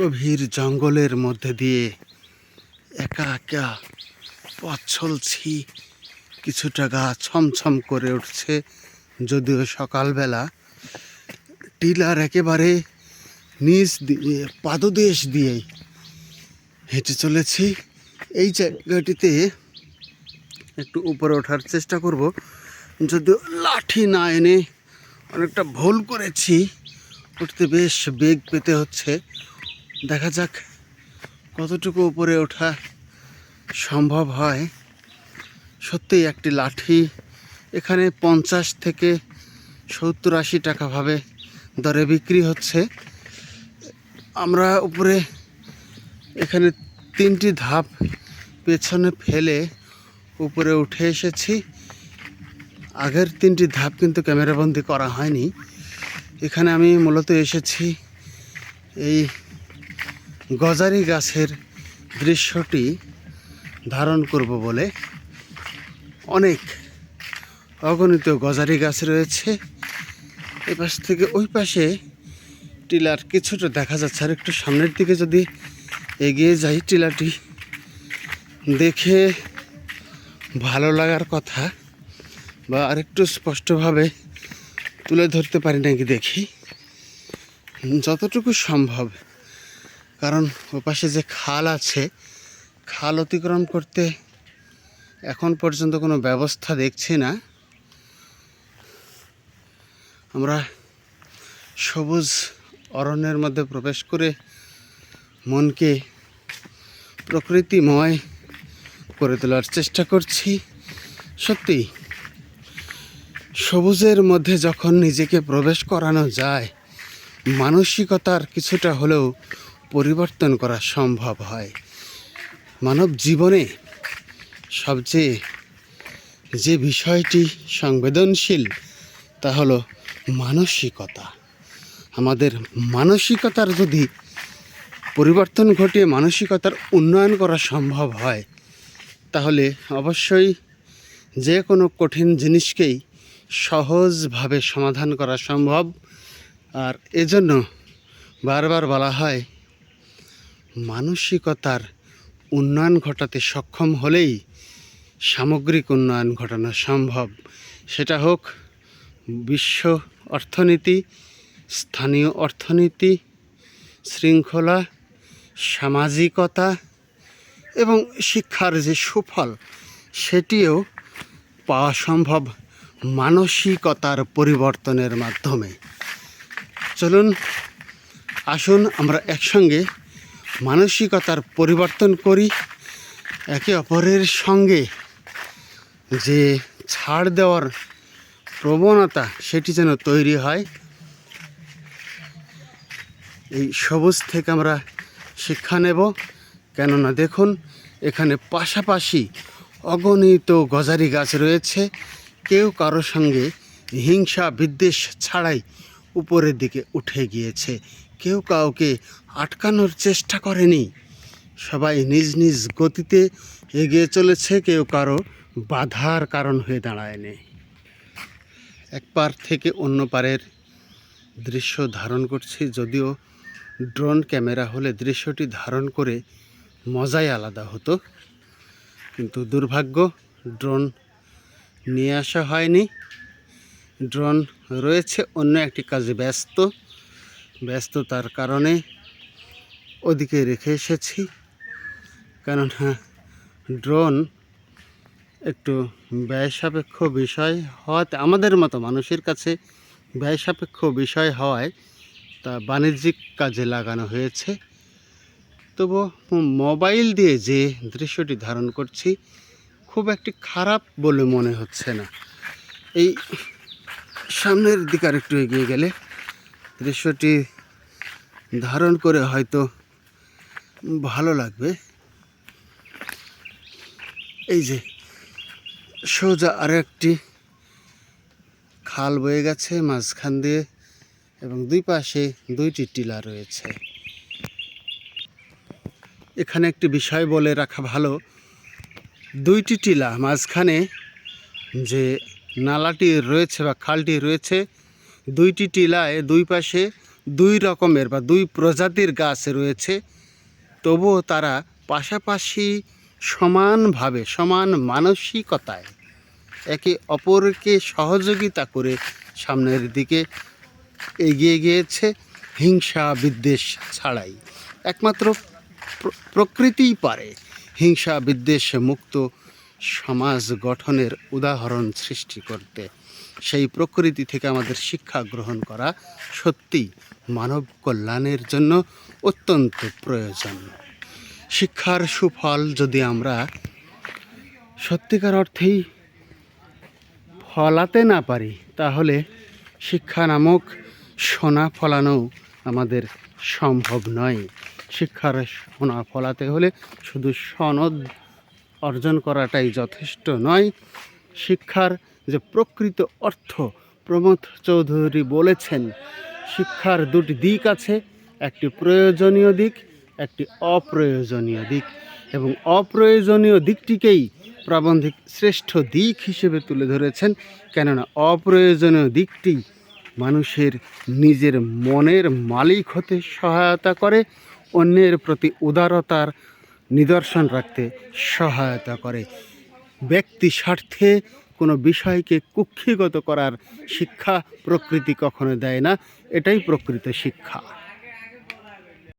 গভীর জঙ্গলের মধ্যে দিয়ে একা একা পথ চলছি। কিছুটা গা ছমছম করে উঠছে, যদিও সকালবেলা টিলার একেবারে নিচ দিয়ে, পাদদেশ দিয়েই হেঁটে চলেছি। এই জায়গাটিতে একটু উপরে ওঠার চেষ্টা করব, যদিও লাঠি না এনে অনেকটা ভুল করেছি। উঠতে বেশ বেগ পেতে হচ্ছে। দেখা যাক কতটুকু উপরে ওঠা সম্ভব হয়। সত্যিই একটি লাঠি এখানে পঞ্চাশ থেকে সত্তর আশি টাকাভাবে দরে বিক্রি হচ্ছে। আমরা উপরে এখানে তিনটি ধাপ পেছনে ফেলে উপরে উঠে এসেছি। আগের তিনটি ধাপ কিন্তু ক্যামেরাবন্দি করা হয়নি। এখানে আমি মূলত এসেছি এই গজারি গাছের দৃশ্যটি ধারণ করব বলে অনেক অগণিত গজারি গাছ রয়েছে। এ পাশ থেকে ওই পাশে টিলার কিছুটা দেখা যাচ্ছে। আর একটু সামনের দিকে যদি এগিয়ে যাই টিলাটি দেখে ভালো লাগার কথা বা আরেকটু স্পষ্টভাবে তুলে ধরতে পারি নাকি দেখি। যতটুকু সম্ভব কারণ ওপাশে যে খাল আছে, খাল অতিক্রম করতে এখন পর্যন্ত কোনো ব্যবস্থা দেখছি না। আমরা সবুজ অরণ্যের মধ্যে প্রবেশ করে মনকে প্রকৃতিময় করে তোলার চেষ্টা করছি। সত্যি, সবুজের মধ্যে যখন নিজেকে প্রবেশ করানো যায়, মানসিকতার কিছুটা হলেও পরিবর্তন করা সম্ভব হয়। মানব জীবনে সবচেয়ে যে বিষয়টি সংবেদনশীল, তা হলো মানসিকতা। আমাদের মানসিকতার যদি পরিবর্তন ঘটিয়ে মানসিকতার উন্নয়ন করা সম্ভব হয়, তাহলে অবশ্যই যে কোনো কঠিন জিনিসকেই সহজভাবে সমাধান করা সম্ভব। আর এজন্য বারবার বলা হয় মানসিকতার উন্নয়ন ঘটাতে সক্ষম হলেই সামগ্রিক উন্নয়ন ঘটানো সম্ভব। সেটা হোক বিশ্ব অর্থনীতি, স্থানীয় অর্থনীতি, শৃঙ্খলা, সামাজিকতা এবং শিক্ষার যে সুফল, সেটিও পাওয়া সম্ভব মানসিকতার পরিবর্তনের মাধ্যমে। চলুন, আসুন আমরা একসঙ্গে মানসিকতার পরিবর্তন করি, একে অপরের সঙ্গে যে ছাড় দেওয়ার প্রবণতা সেটি যেন তৈরি হয়। এই সবুজ থেকে আমরা শিক্ষা নেব। কেননা দেখুন, এখানে পাশাপাশি অগণিত গজারি গাছ রয়েছে। কেউ কারও সঙ্গে হিংসা বিদ্বেষ ছাড়াই উপরের দিকে উঠে গিয়েছে। কেউ কাউকে আটকানোর চেষ্টা করেনি। সবাই নিজ নিজ গতিতে এগিয়ে চলেছে, কেউ কারও বাধার কারণ হয়ে দাঁড়ায়নি। এক পার থেকে অন্য পারের দৃশ্য ধারণ করছি, যদিও ড্রোন ক্যামেরা হলে দৃশ্যটি ধারণ করে মজাই আলাদা হতো। কিন্তু দুর্ভাগ্য, ড্রোন নিয়ে আসা হয়নি। ড্রোন রয়েছে, অন্য একটি কাজে ব্যস্ত ব্যস্ততার কারণে ওদিকে রেখে এসেছি। কেননা ড্রোন একটু ব্যয় সাপেক্ষ বিষয় হওয়াতে, আমাদের মতো মানুষের কাছে ব্যয় সাপেক্ষ বিষয় হওয়ায় তা বাণিজ্যিক কাজে লাগানো হয়েছে। তবু মোবাইল দিয়ে যে দৃশ্যটি ধারণ করছি, খুব একটি খারাপ বলে মনে হচ্ছে না। এই সামনের দিকে আরেকটু এগিয়ে গেলে দৃশ্যটি ধারণ করে হয়তো ভালো লাগবে। এই যে সোজা আর একটি খাল বয়ে গেছে মাঝখান দিয়ে এবং দুই পাশে দুইটি টিলা রয়েছে। এখানে একটি বিষয় বলে রাখা ভালো, দুইটি টিলা মাঝখানে যে নালাটি রয়েছে বা খালটি রয়েছে, দুইটি টিলায় দুই পাশে দুই রকমের বা দুই প্রজাতির গাছ রয়েছে। তবুও তারা পাশাপাশি সমানভাবে, সমান মানসিকতায় একে অপরকে সহযোগিতা করে সামনের দিকে এগিয়ে গিয়েছে। হিংসা বিদ্বেষ ছাড়াই একমাত্র প্র- প্রকৃতিই পারে। হিংসা বিদ্বেষ মুক্ত সমাজ গঠনের উদাহরণ সৃষ্টি করতে। সেই প্রকৃতি থেকে আমাদের শিক্ষা গ্রহণ করা সত্যি মানব কল্যাণের জন্য অত্যন্ত প্রয়োজন। শিক্ষার সুফল যদি আমরা সত্যিকার অর্থেই ফলাতে না পারি, তাহলে শিক্ষা নামক সোনা ফলানো আমাদের সম্ভব নয়। শিক্ষার সোনা ফলাতে হলে শুধু সনদ অর্জন করাটাই যথেষ্ট নয়। শিক্ষার যে প্রকৃত অর্থ, প্রমোদ চৌধুরী বলেছেন, শিক্ষার দুটি দিক আছে, একটি প্রয়োজনীয় দিক, একটি অপ্রয়োজনীয় দিক। এবং অপ্রয়োজনীয় দিকটিকেই প্রাবন্ধিক শ্রেষ্ঠ দিক হিসেবে তুলে ধরেছেন, কেননা অপ্রয়োজনীয় দিকটি মানুষের নিজের মনের মালিক হতে সহায়তা করে, অন্যের প্রতি উদারতার নিদর্শন রাখতে সহায়তা করে। ব্যক্তি স্বার্থে কোনো বিষয়কে কুক্ষিগত করার শিক্ষা প্রকৃতি কখনো দেয় না, এটাই প্রকৃত শিক্ষা।